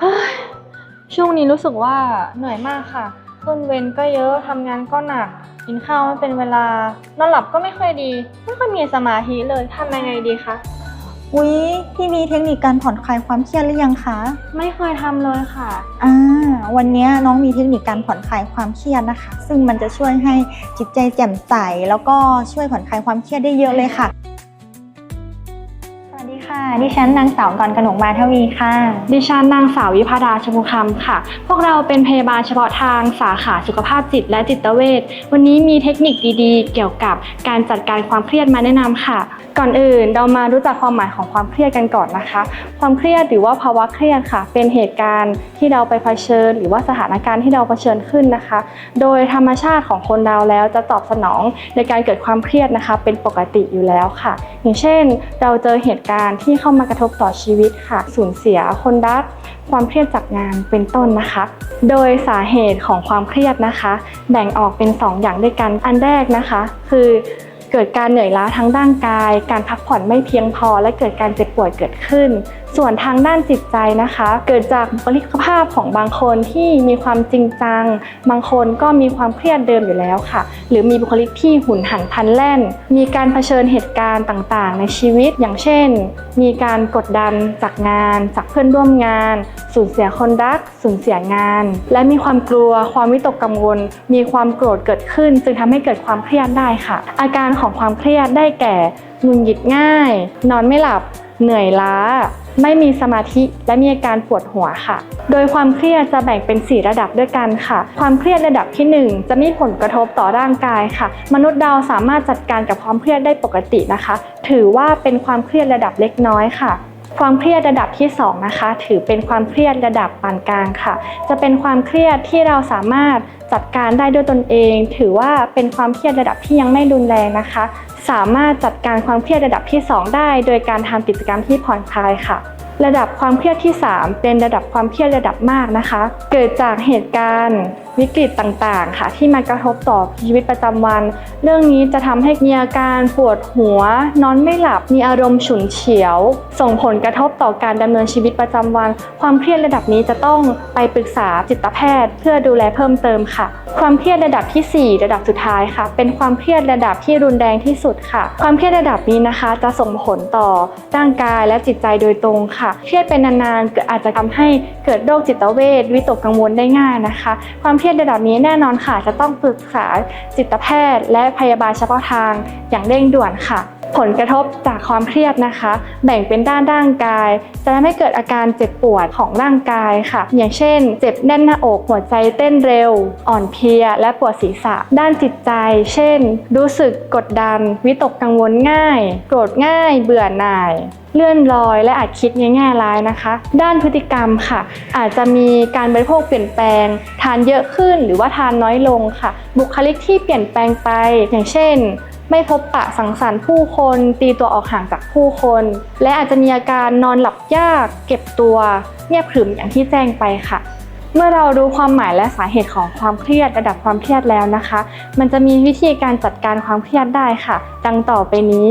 เฮ้ยช่วงนี้รู้สึกว่าเหนื่อยมากค่ะขึ้นเวรก็เยอะทำงานก็หนัก กินข้าวไม่เป็นเวลานอนหลับก็ไม่ค่อยดี ไม่ค่อยมีสมาธิเลยทำยังไงดีคะอุ๊ยพี่มีเทคนิคการผ่อนคลายความเครียดหรือยังคะไม่เคยทำเลยค่ะอ่าวันนี้น้องมีเทคนิคการผ่อนคลายความเครียดนะคะ ซึ่งมันจะช่วยให้จิตใจแจ่มใส แล้วก็ช่วยผ่อนคลายความเครียดได้เยอะเลยค่ะสวัสะดิฉันนางสาวกรกนกมาทวีค่ะ ดิฉันนางสาววิพาดาชมุคำค่ะ พวกเราเป็นพยาบาลเฉพาะทางสาขาสุขภาพจิตและจิตเวช วันนี้มีเทคนิคดีๆ เกี่ยวกับการจัดการความเครียดมาแนะนำค่ะ ก่อนอื่นเรามารู้จักความหมายของความเครียดกันก่อนนะคะ ความเครียดหรือว่าภาวะเครียดค่ะ เป็นเหตุการณ์ที่เราไปเผชิญ หรือว่าสถานการณ์ที่เราเผชิญขึ้นนะคะ โดยธรรมชาติของคนเราแล้วจะตอบสนองในการเกิดความเครียดนะคะ เป็นปกติอยู่แล้วค่ะ อย่างเช่น เราเจอเหตุการณ์ที่เข้ามากระทบต่อชีวิตค่ะ สูญเสียคนรัก ความเครียดจากงานเป็นต้นนะคะ โดยสาเหตุของความเครียดนะคะ แบ่งออกเป็น 2 อย่างด้วยกัน อันแรกนะคะ คือ เกิดการเหนื่อยล้าทั้งร่างกาย การพักผ่อนไม่เพียงพอ และเกิดการเจ็บป่วยเกิดขึ้น ส่วนทางด้านจิตใจนะคะ เกิดจากบุคลิกภาพของบางคนที่มีความจริงจัง บางคนก็มีความเครียดเดิมอยู่แล้วค่ะ หรือมีบุคลิกที่หุนหันพลันแล่น มีการเผชิญเหตุการณ์ต่างๆ ในชีวิต อย่างเช่น มีการกดดันจากงาน จากเพื่อนร่วมงาน สูญเสียคนรัก สูญเสียงาน และมีความกลัว ความวิตกกังวล มีความโกรธเกิดขึ้น จึงทำให้เกิดความเครียดได้ค่ะ อาการของความเครียดได้แก่หงุดหงิดง่าย นอนไม่หลับ เหนื่อยล้า ไม่มีสมาธิและมีอาการปวดหัวค่ะ โดยความเครียดจะแบ่งเป็น 4 ระดับด้วยกันค่ะ ความเครียดระดับที่ 1 จะมีผลกระทบต่อร่างกายค่ะ มนุษย์เราสามารถจัดการกับความเครียดได้ปกตินะคะ ถือว่าเป็นความเครียดระดับเล็กน้อยค่ะ ความเครียดระดับที่2นะคะถือเป็นความเครียดระดับปานกลางค่ะ จะเป็นความเครียดที่เราสามารถจัดการได้ด้วยตนเอง ถือว่าเป็นความเครียดระดับที่ยังไม่รุนแรงนะคะ สามารถจัดการความเครียดระดับที่ 2 ได้ โดยการทำกิจกรรมที่ผ่อนคลายค่ะระดับความเครียดที่ 3 เป็นระดับความเครียดระดับมากนะคะ เกิดจากเหตุการณ์ วิกฤตต่างๆ ค่ะ ที่มากระทบต่อชีวิตประจำวัน เรื่องนี้จะทำให้มีอาการปวดหัว นอนไม่หลับ มีอารมณ์ฉุนเฉียว ส่งผลกระทบต่อการดำเนินชีวิตประจำวัน ความเครียดระดับนี้จะต้องไปปรึกษาจิตแพทย์ เพื่อดูแลเพิ่มเติมค่ะ ความเครียดระดับทีสี่ 4 ระดับสุดท้ายค่ะ เป็นความเครียดระดับที่รุนแรงที่สุดค่ะ ความเครียดระดับนี้นะคะ จะส่งผลต่อร่างกายและจิตใจโดยตรงค่ะ เครียดเป็นนานๆอาจจะทำให้เกิดโรคจิตเวชวิตกกังวลได้ง่ายนะคะ ความเครียดระดับนี้แน่นอนค่ะ จะต้องปรึกษาจิตแพทย์ และพยาบาลเฉพาะทางอย่างเร่งด่วนค่ะ ผลกระทบจากความเครียดนะคะ แบ่งเป็นด้านร่างกาย จะทำให้เกิดอาการเจ็บปวดของร่างกายค่ะ อย่างเช่น เจ็บแน่นหน้าอกหัวใจเต้นเร็ว อ่อนเพลีย และปวดศีรษะ ด้านจิตใจ เช่น รู้สึกกดดัน วิตกกังวลง่าย โกรธง่าย เบื่อหน่ายเลื่อนลอยและอาจคิดในแง่ร้ายนะคะ ด้านพฤติกรรมค่ะ อาจจะมีการบริโภคเปลี่ยนแปลง ทานเยอะขึ้นหรือว่าทานน้อยลงค่ะ บุคลิกที่เปลี่ยนแปลงไป อย่างเช่น ไม่พบปะสังสรรค์ผู้คน ตีตัวออกห่างจากผู้คน และอาจจะมีอาการนอนหลับยาก เก็บตัวเงียบขรึมอย่างที่แจ้งไปค่ะ เมื่อเรารู้ความหมายและสาเหตุของความเครียดระดับความเครียดแล้วนะคะ มันจะมีวิธีการจัดการความเครียดได้ค่ะ ดังต่อไปนี้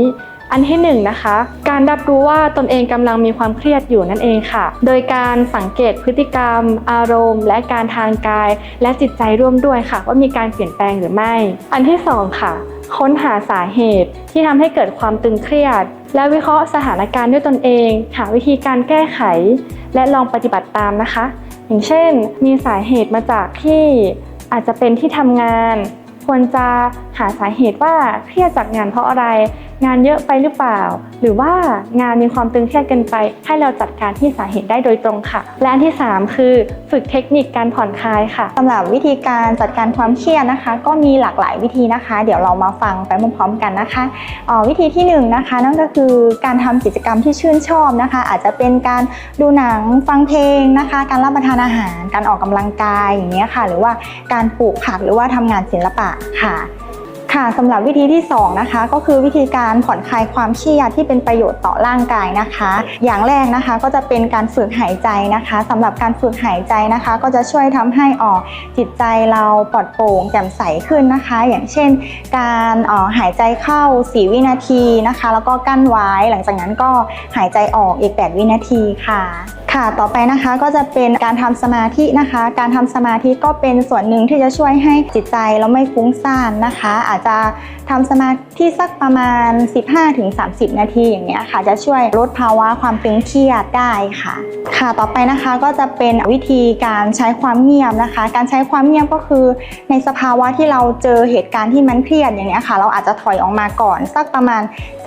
อันที่หนึ่งนะคะ การรับรู้ว่าตนเองกำลังมีความเครียดอยู่นั่นเองค่ะ โดยการสังเกตพฤติกรรม อารมณ์ และการทางกาย และจิตใจร่วมด้วยค่ะ ว่ามีการเปลี่ยนแปลงหรือไม่ อันที่สองค่ะ ค้นหาสาเหตุที่ทำให้เกิดความตึงเครียด และวิเคราะห์สถานการณ์ด้วยตนเอง หาวิธีการแก้ไข และลองปฏิบัติตามนะคะ อย่างเช่น มีสาเหตุมาจากที่อาจจะเป็นที่ทำงาน ควรจะ หาสาเหตุว่าเครียดจากงานเพราะอะไร งานเยอะไปหรือเปล่า หรือว่างานมีความตึงเครียดเกินไป ให้เราจัดการที่สาเหตุได้โดยตรงค่ะ และอันที่ 3 คือฝึกเทคนิคการผ่อนคลายค่ะสำหรับวิธีการจัดการความเครียดนะคะ ก็มีหลากหลายวิธีนะคะ เดี๋ยวเรามาฟังไปพร้อมๆกันนะคะออวิธีที่หนึ่งนะคะนั่นก็คือการทำกิจกรรมที่ชื่นชอบนะคะ อาจจะเป็นการดูหนังฟังเพลงนะคะ การรับประทานอาหาร การออกกำลังกายอย่างเงี้ยค่ะ หรือว่าการปลูกผักหรือว่าทำงานศิลปะค่ะ ค่ะสำหรับวิธีที่สองนะคะก็คือวิธีการผ่อนคลายความเครียดที่เป็นประโยชน์ต่อร่างกายนะคะ อย่างแรกนะคะก็จะเป็นการฝึกหายใจนะคะสำหรับการฝึกหายใจนะคะ ก็จะช่วยทำให้ออกจิตใจเราปลอดโปร่งแจ่มใสขึ้นนะคะ อย่างเช่น การออหายใจเข้า 4 วินาทีนะคะ แล้วก็กั้นไว้หลังจากนั้นก็หายใจออกอีก 8 วินาทีค่ะค่ะ ต่อไปนะคะก็จะเป็นการทำสมาธินะคะ การทำสมาธิก็เป็นส่วนหนึ่งที่จะช่วยให้จิตใจเราไม่ฟุ้งซ่านนะคะ อาจจะทำสมาธิสักประมาณ 15-30 นาทีอย่างเงี้ยค่ะ จะช่วยลดภาวะความตึงเครียดได้ค่ะ ค่ะต่อไปนะคะก็จะเป็นวิธีการใช้ความเงียบนะคะ การใช้ความเงียบก็คือ ในสภาวะที่เราเจอเหตุการณ์ที่มันเครียดอย่างเนี้ยค่ะ เราอาจจะถอยออกมาก่อนสักประมาณ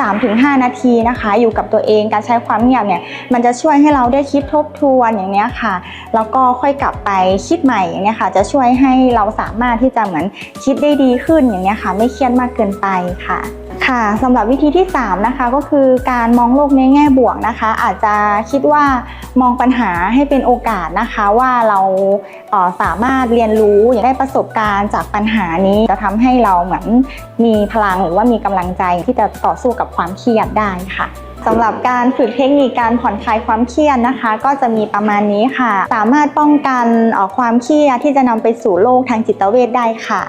3-5 นาทีนะคะ อยู่กับตัวเองการใช้ความเงียบเนี่ยมันจะช่วยให้เราได้คิดทบทวนอย่างเนี้ยค่ะ แล้วก็ค่อยกลับไปคิดใหม่อย่างเนี้ยค่ะ จะช่วยให้เราสามารถที่จะเหมือนคิดได้ดีขึ้นอย่างเนี้ยค่ะไม่เครียดมากเกินไปค่ะค่ะสำหรับวิธีที่ 3 นะคะก็คือการมองโลกในแง่บวกนะคะ อาจจะคิดว่ามองปัญหาให้เป็นโอกาสนะคะ ว่าเราเออสามารถเรียนรู้อย่างได้ประสบการณ์จากปัญหานี้ จะทำให้เราเหมือนมีพลังหรือว่ามีกำลังใจที่จะต่อสู้กับความเครียดได้ค่ะสำหรับการฝึกเทคนิคการผ่อนคลายความเครียดนะคะ ก็จะมีประมาณนี้ค่ะ สามารถป้องกันออความเครียดที่จะนำไปสู่โรคทางจิตเวชได้ค่ะ